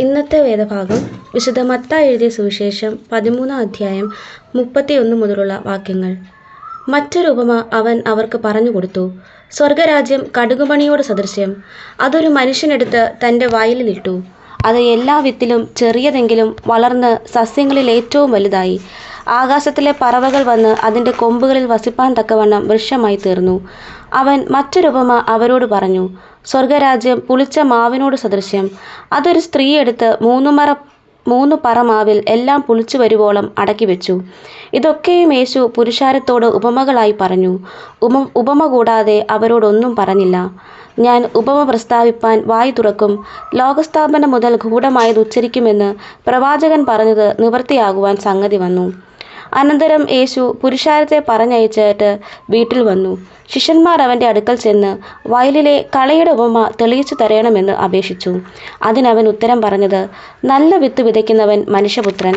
ഇന്നത്തെ വേദഭാഗം വിശുദ്ധ മത്ത എഴുതിയ സുവിശേഷം പതിമൂന്നാം അധ്യായം മുപ്പത്തിയൊന്ന് മുതലുള്ള വാക്യങ്ങൾ. മറ്റൊരു ഉപമ അവൻ അവർക്ക് പറഞ്ഞു കൊടുത്തു. സ്വർഗരാജ്യം കടുകുമണിയോട് സദൃശ്യം. അതൊരു മനുഷ്യനെടുത്ത് തന്റെ വയലിലിട്ടു അത് എല്ലാ വിത്തിലും ചെറിയതെങ്കിലും വളർന്ന് സസ്യങ്ങളിൽ ഏറ്റവും വലുതായി. ആകാശത്തിലെ പറവകൾ വന്ന് അതിന്റെ കൊമ്പുകളിൽ വസിപ്പാൻ തക്കവണ്ണം വൃക്ഷമായി തീർന്നു. അവൻ മറ്റൊരുപമ അവരോട് പറഞ്ഞു സ്വർഗരാജ്യം പുളിച്ച മാവിനോട് സദൃശ്യം. അതൊരു സ്ത്രീ എടുത്ത് മൂന്നു മറ മൂന്ന് പറ മാവിൽ എല്ലാം പുളിച്ചു വരുവോളം അടക്കി വെച്ചു. ഇതൊക്കെയും യേശു പുരുഷാരത്തോട് ഉപമകളായി പറഞ്ഞു. ഉപ ഉപമ കൂടാതെ അവരോടൊന്നും പറഞ്ഞില്ല. ഞാൻ ഉപമ പ്രസ്താവിപ്പാൻ വായു തുറക്കും. ലോകസ്ഥാപനം മുതൽ ഗൂഢമായത് ഉച്ചരിക്കുമെന്ന് പ്രവാചകൻ പറഞ്ഞത് നിവൃത്തിയാകുവാൻ സംഗതി വന്നു. അനന്തരം യേശു പുരുഷാരത്തെ പറഞ്ഞയച്ചിട്ട് വീട്ടിൽ വന്നു. ശിഷ്യന്മാർ അവന്റെ അടുക്കൽ ചെന്ന് വയലിലെ കളയുടെ ഉപമ തെളിയിച്ചു തരയണമെന്ന് അപേക്ഷിച്ചു. അതിനവൻ ഉത്തരം പറഞ്ഞത് നല്ല വിത്ത് വിതയ്ക്കുന്നവൻ മനുഷ്യപുത്രൻ.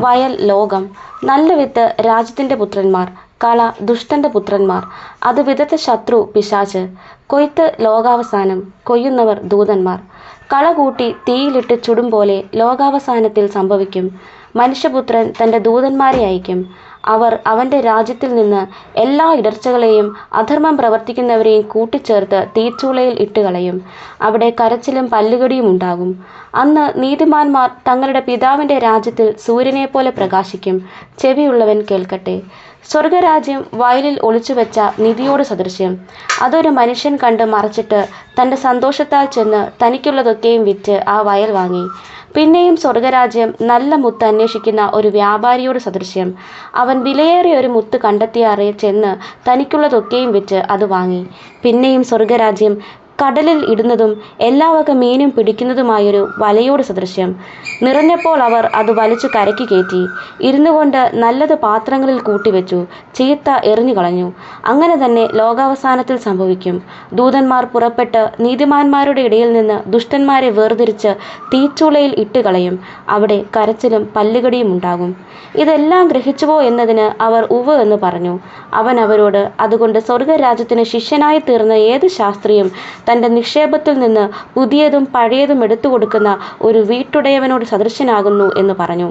വയൽ ലോകം. നല്ല വിത്ത് രാജ്യത്തിന്റെ പുത്രന്മാർ കള ദുഷ്ടന്റെ പുത്രന്മാർ. അത് വിധത്തെ ശത്രു പിശാച് കൊയ്ത്ത് ലോകാവസാനം കൊയ്യുന്നവർ ദൂതന്മാർ. കള കൂട്ടി തീയിലിട്ട് ചുടും പോലെ ലോകാവസാനത്തിൽ സംഭവിക്കും. മനുഷ്യപുത്രൻ തന്റെ ദൂതന്മാരെ അയക്കും അവർ അവന്റെ രാജ്യത്തിൽ നിന്ന് എല്ലാ ഇടർച്ചകളെയും അധർമ്മം പ്രവർത്തിക്കുന്നവരെയും കൂട്ടിച്ചേർത്ത് തീച്ചൂളയിൽ ഇട്ടുകളയും. അവിടെ കരച്ചിലും പല്ലുകടിയും ഉണ്ടാകും. അന്ന് നീതിമാന്മാർ തങ്ങളുടെ പിതാവിന്റെ രാജ്യത്തിൽ സൂര്യനെപ്പോലെ പ്രകാശിക്കും. ചെവിയുള്ളവൻ കേൾക്കട്ടെ. സ്വർഗരാജ്യം വയലിൽ ഒളിച്ചുവെച്ച നിധിയോട് സദൃശ്യം. അതൊരു മനുഷ്യൻ കണ്ട് മറച്ചിട്ട് തന്റെ സന്തോഷത്താൽ ചെന്ന് തനിക്കുള്ളതൊക്കെയും വിറ്റ് ആ വയൽ വാങ്ങി. പിന്നെയും സ്വർഗരാജ്യം നല്ല മുത്ത് അന്വേഷിക്കുന്ന ഒരു വ്യാപാരിയോട് സദൃശ്യം. അവൻ വിലയേറിയ ഒരു മുത്ത് കണ്ടെത്തിയാറേ ചെന്ന് തനിക്കുള്ളതൊക്കെയും വിറ്റ് അത് വാങ്ങി. പിന്നെയും സ്വർഗരാജ്യം കടലിൽ ഇടുന്നതും എല്ലാ വക മീനും പിടിക്കുന്നതുമായൊരു വലയോട് സദൃശ്യം. നിറഞ്ഞപ്പോൾ അവർ അത് വലിച്ചു കരയ്ക്ക് കയറ്റി ഇരുന്നു കൊണ്ട് നല്ലത് പാത്രങ്ങളിൽ കൂട്ടിവെച്ചു ചീത്ത എറിഞ്ഞു കളഞ്ഞു. അങ്ങനെ തന്നെ ലോകാവസാനത്തിൽ സംഭവിക്കും. ദൂതന്മാർ പുറപ്പെട്ട് നീതിമാന്മാരുടെ ഇടയിൽ നിന്ന് ദുഷ്ടന്മാരെ വേർതിരിച്ച് തീച്ചുളയിൽ ഇട്ട് കളയും. അവിടെ കരച്ചിലും പല്ലുകടിയും ഉണ്ടാകും. ഇതെല്ലാം ഗ്രഹിച്ചുവോ എന്നതിന് അവർ ഉവ് എന്ന് പറഞ്ഞു. അവൻ അവരോട് അതുകൊണ്ട് സ്വർഗരാജ്യത്തിന് ശിഷ്യനായി തീർന്ന ഏത് ശാസ്ത്രിയും തന്റെ നിക്ഷേപത്തിൽ നിന്ന് പുതിയതും പഴയതും എടുത്തു കൊടുക്കുന്ന ഒരു വീട്ടുടയവനോട് സദൃശനാകുന്നു എന്ന് പറഞ്ഞു.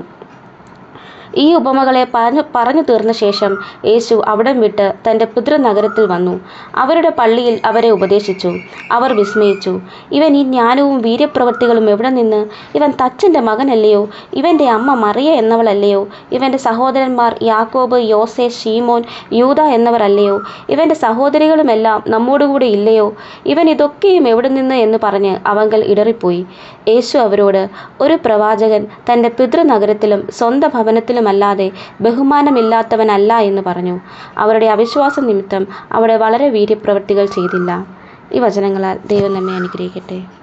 ഈ ഉപമകളെ പറഞ്ഞു പറഞ്ഞു തീർന്ന ശേഷം യേശു അവിടം വിട്ട് തന്റെ പുത്രനഗരത്തിൽ വന്നു. അവരുടെ പള്ളിയിൽ അവരെ ഉപദേശിച്ചു. അവർ വിസ്മയിച്ചു. ഇവൻ ഈ ജ്ഞാനവും വീര്യപ്രവൃത്തികളും എവിടെ നിന്ന്? ഇവൻ തച്ചന്റെ മകനല്ലയോ? ഇവന്റെ അമ്മ മറിയ എന്നവളല്ലയോ? ഇവന്റെ സഹോദരന്മാർ യാക്കോബ് യോസെ ഷീമോൻ യൂത എന്നവരല്ലയോ? ഇവന്റെ സഹോദരികളുമെല്ലാം നമ്മോടുകൂടെ ഇല്ലയോ? ഇവൻ ഇതൊക്കെയും എവിടെ നിന്ന്? എന്ന് പറഞ്ഞ് അവങ്കൽ ഇടറിപ്പോയി. യേശു അവരോട് ഒരു പ്രവാചകൻ തന്റെ പിതൃനഗരത്തിലും സ്വന്തം ഭവനത്തിലും അല്ലാതെ ബഹുമാനമില്ലാത്തവനല്ല എന്ന് പറഞ്ഞു. അവരുടെ അവിശ്വാസ നിമിത്തം അവിടെ വളരെ വീര്യപ്രവൃത്തികൾ ചെയ്തില്ല. ഈ വചനങ്ങളാൽ ദൈവം നമ്മെ അനുഗ്രഹിക്കട്ടെ.